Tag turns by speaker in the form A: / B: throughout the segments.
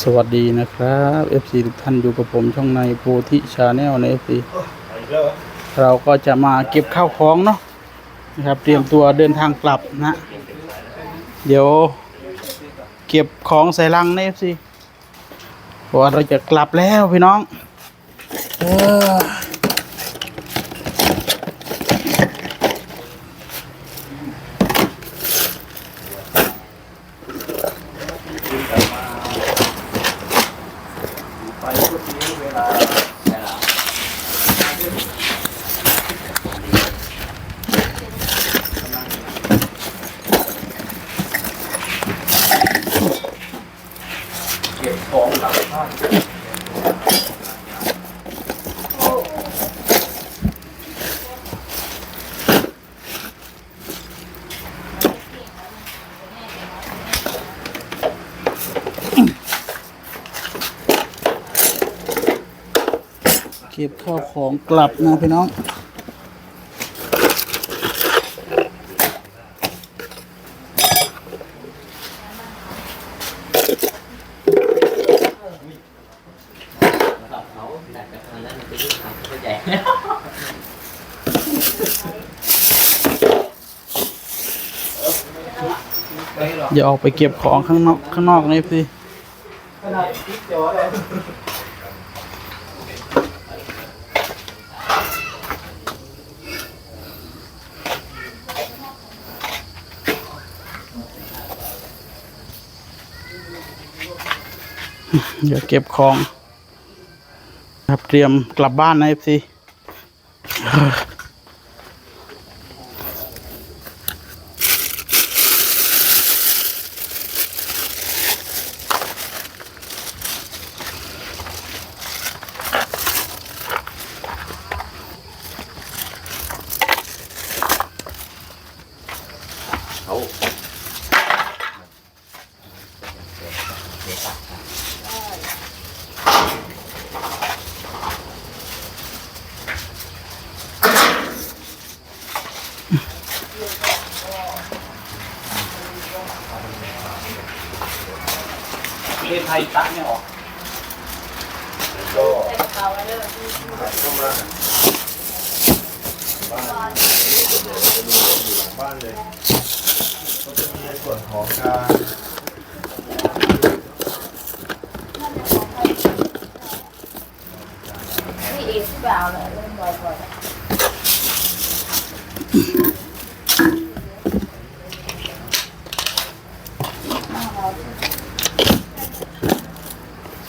A: สวัสดีนะครับ FC ทุกท่านอยู่กับผมช่องในโพธิชาแนลใน FC เราก็จะมาเก็บข้าวของเนาะนะครับ เตรียมตัวเดินทางกลับนะ เดี๋ยวเก็บของใส่ลังใน FC เพราะว่าเราจะกลับแล้วพี่น้อง เออ เก็บข้าวของกลับนะพี่น้อง
B: เขาดัดกับทางนั้นไปที่ทางเข้าใจ
A: อย่าออกไปเก็บของข้างนอกข้างนอกนี่สิอย่าเก็บของ ครับเตรียมกลับบ้านนะเอฟซี
B: เรียนไทยตักไม่ออก
C: บ้านเลยก็จะมีในส่วนของการ
D: นี่เองที่บ่าวเลยเล่นบ่อยๆ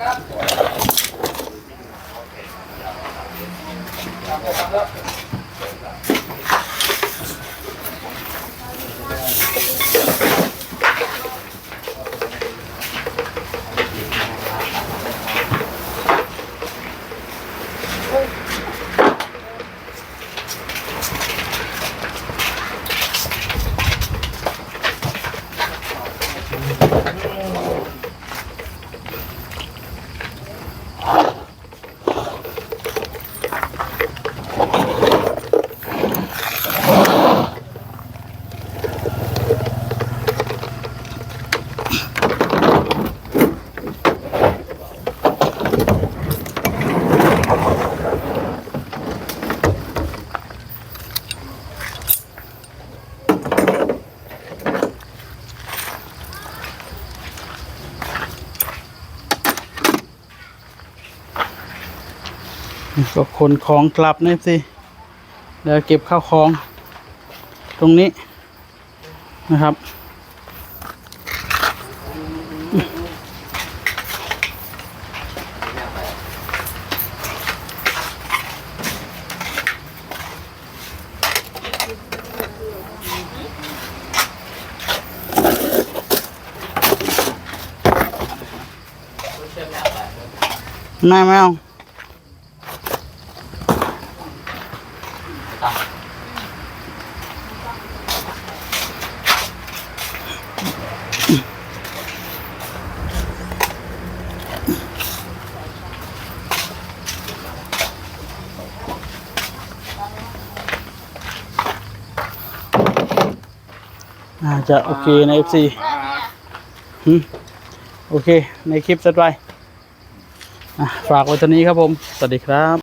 D: ครับ Oh! ก็ขนของกลับนะสิแล้วเก็บข้าวของ ตรงนี้นะครับ
A: ไม่ไน่าจะโอเคใน FC หึโอเค ในคลิปสัดไปอะฝากไว้เท่านี้ครับผม สวัสดีครับ